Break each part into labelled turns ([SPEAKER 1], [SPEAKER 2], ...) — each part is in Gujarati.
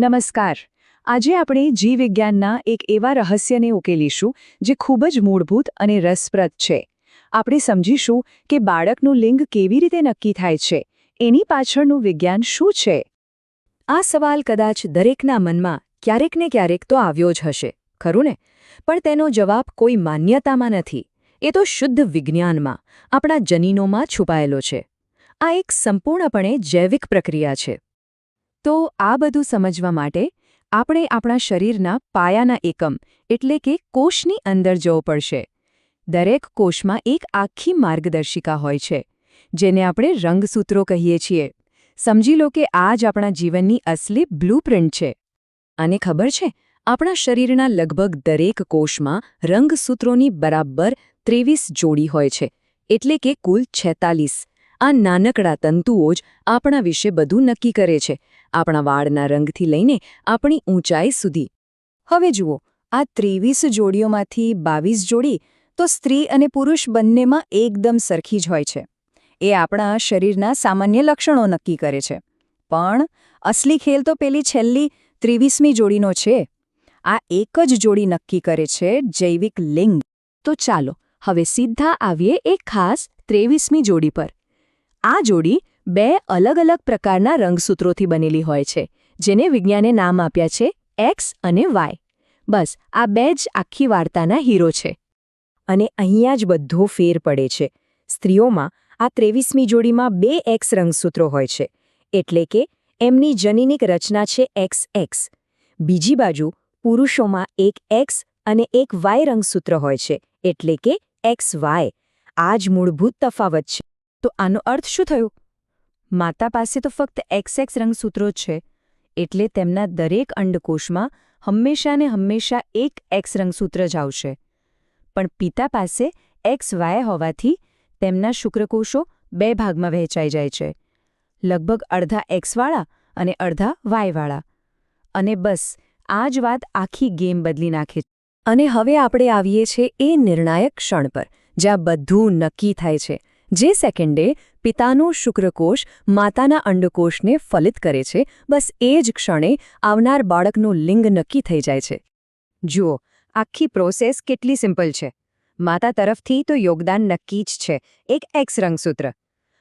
[SPEAKER 1] નમસ્કાર. આજે આપણે જીવવિજ્ઞાનના એક એવા રહસ્યને ઉકેલીશું જે ખૂબ જ મૂળભૂત અને રસપ્રદ છે. આપણે સમજીશું કે બાળકનું લિંગ કેવી રીતે નક્કી થાય છે. એની પાછળનું વિજ્ઞાન શું છે?
[SPEAKER 2] આ સવાલ કદાચ દરેકના મનમાં ક્યારેક ને ક્યારેક તો આવ્યો જ હશે, ખરું ને? પણ તેનો જવાબ કોઈ માન્યતામાં નથી. એ તો શુદ્ધ વિજ્ઞાનમાં, આપણા જનીનોમાં છુપાયેલો છે. આ એક સંપૂર્ણપણે જૈવિક પ્રક્રિયા છે. તો આ બધું સમજવા માટે આપણે આપણા શરીરના પાયાના એકમ, એટલે કે કોષની અંદર જવું પડશે. દરેક કોષમાં એક આખી માર્ગદર્શિકા હોય છે, જેને આપણે રંગસૂત્રો કહીએ છીએ. સમજી લો કે આ જ આપણા જીવનની અસલી બ્લૂપ્રિન્ટ છે. અને ખબર છે, આપણા શરીરના લગભગ દરેક કોષમાં રંગસૂત્રોની બરાબર ત્રેવીસ જોડી હોય છે, એટલે કે કુલ છેતાલીસ. આ નાનકડા તંતુઓ જ આપણા વિશે બધું નક્કી કરે છે. આપણા વાળના રંગથી લઈને આપણી ઊંચાઈ સુધી. હવે જુઓ, આ ત્રેવીસ જોડીઓમાંથી બાવીસ જોડી તો સ્ત્રી અને પુરુષ બંનેમાં એકદમ સરખી જ હોય છે. એ આપણા શરીરના સામાન્ય લક્ષણો નક્કી કરે છે. પણ અસલી ખેલ તો પેલી છેલ્લી ત્રેવીસમી જોડીનો છે. આ એક જ જોડી નક્કી કરે છે જૈવિક લિંગ. તો ચાલો, હવે સીધા આવીએ એક ખાસ ત્રેવીસમી જોડી પર. આ જોડી બે અલગ અલગ પ્રકારના રંગસૂત્રોથી બનેલી હોય છે, જેને વિજ્ઞાને નામ આપ્યા છે એક્સ અને વાય. બસ, આ બે જ આખી વાર્તાના હીરો છે. અને અહીંયા જ બધો ફેર પડે છે. સ્ત્રીઓમાં આ ત્રેવીસમી જોડીમાં બે એક્સ રંગસૂત્રો હોય છે, એટલે કે એમની જનીનિક રચના છે એક્સ એક્સ. બીજી બાજુ પુરુષોમાં એક એક્સ અને એક વાય રંગસૂત્ર હોય છે, એટલે કે એક્સ વાય. આ જ મૂળભૂત તફાવત છે. તો આનો અર્થ શું થયો? માતા પાસે તો ફક્ત એક્સ એક્સ રંગસૂત્રો જ છે, એટલે તેમના દરેક અંડકોષમાં હંમેશા ને હંમેશા એક એક્સ રંગસૂત્ર જ આવશે. પણ પિતા પાસે એક્સ વાય હોવાથી તેમના શુક્રકોષો બે ભાગમાં વહેંચાઈ જાય છે. લગભગ અડધા એક્સવાળા અને અડધા વાયવાળા અને બસ, આ જ વાત આખી ગેમ બદલી નાખે અને હવે આપણે આવીએ છીએ એ નિર્ણાયક ક્ષણ પર, જ્યાં બધું નક્કી થાય છે. જે સેકન્ડે પિતાનો શુક્રકોષ માતાના અંડકોષને ફલિત કરે છે, બસ એ જ ક્ષણે આવનાર બાળકનું લિંગ નક્કી થઈ જાય છે. જુઓ, આખી પ્રોસેસ કેટલી સિમ્પલ છે. માતા તરફથી તો યોગદાન નક્કી જ છે, એક એક્સ રંગસૂત્ર.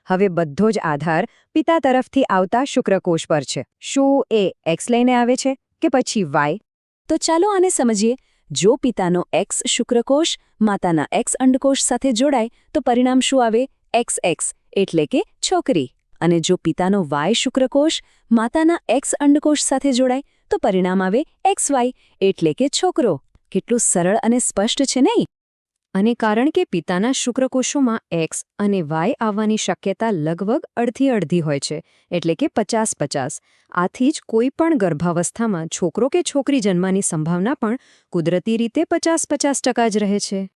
[SPEAKER 2] હવે બધો જ આધાર પિતા તરફથી આવતા શુક્રકોષ પર છે. શું એ એક્સ લઈને આવે છે કે પછી વાય? તો ચાલો આને સમજીએ. જો પિતાનો એક્સ શુક્રકોષ માતાના એક્સ અંડકોષ સાથે જોડાય, તો પરિણામ શું આવે? એક્સ એક્સ એટલે કે છોકરી. અને જો પિતાનો વાય શુક્રકોષ માતાના એક્સ અંડકોષ સાથે જોડાય, તો પરિણામ આવે એક્સ વાય એટલે કે છોકરો. કેટલું સરળ અને સ્પષ્ટ છે નહીં? અને કારણ કે પિતાના શુક્રકોષોમાં એક્સ અને વાય આવવાની શક્યતા લગભગ અડધી અડધી હોય છે, એટલે કે પચાસ પચાસ, આથી જ કોઈ પણ ગર્ભાવસ્થામાં છોકરો કે છોકરી જન્મવાની સંભાવના પણ કુદરતી રીતે પચાસ પચાસ ટકા જ રહે છે.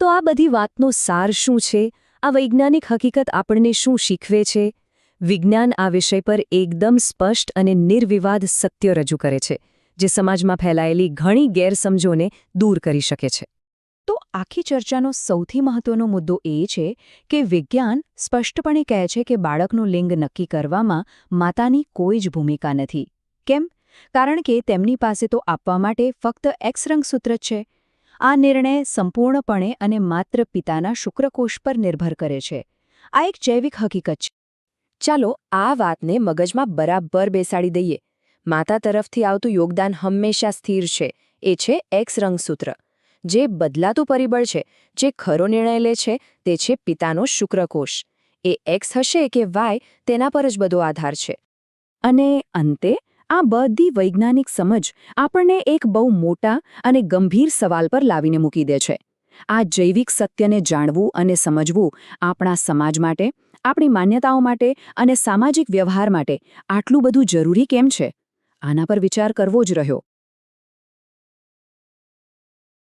[SPEAKER 2] તો આ બધી વાતનો સાર શું છે? આ વૈજ્ઞાનિક હકીકત આપણને શું શીખવે છે? વિજ્ઞાન આ વિષય પર એકદમ સ્પષ્ટ અને નિર્વિવાદ સત્ય રજૂ કરે છે, જે સમાજમાં ફેલાયેલી ઘણી ગેરસમજોને દૂર કરી શકે છે. તો આખી ચર્ચાનો સૌથી મહત્વનો મુદ્દો એ છે કે વિજ્ઞાન સ્પષ્ટપણે કહે છે કે બાળકનું લિંગ નક્કી કરવામાં માતાની કોઈ જ ભૂમિકા નથી. કેમ? કારણ કે તેમની પાસે તો આપવા માટે ફક્ત એક્સ રંગસૂત્ર જ છે. આ નિર્ણય સંપૂર્ણપણે અને માત્ર પિતાના શુક્રકોષ પર નિર્ભર કરે છે. આ એક જૈવિક હકીકત છે. ચાલો આ વાતને મગજમાં બરાબર બેસાડી દઈએ. માતા તરફથી આવતું યોગદાન હંમેશા સ્થિર છે. એ છે એક્સ રંગસૂત્ર. જે બદલાતું પરિબળ છે, જે ખરો નિર્ણય લે છે, તે છે પિતાનો શુક્રકોષ એ એક્સ હશે કે વાય તેના પર જ બધો આધાર છે. અને અંતે આ બધી વૈજ્ઞાનિક સમજ આપણને એક બહુ મોટા અને ગંભીર સવાલ પર લાવીને મૂકી દે છે. આ જૈવિક સત્યને જાણવું અને સમજવું આપણા સમાજ માટે, આપણી માન્યતાઓ માટે અને સામાજિક વ્યવહાર માટે આટલું બધું જરૂરી કેમ છે? આના પર વિચાર કરવો જ રહ્યો.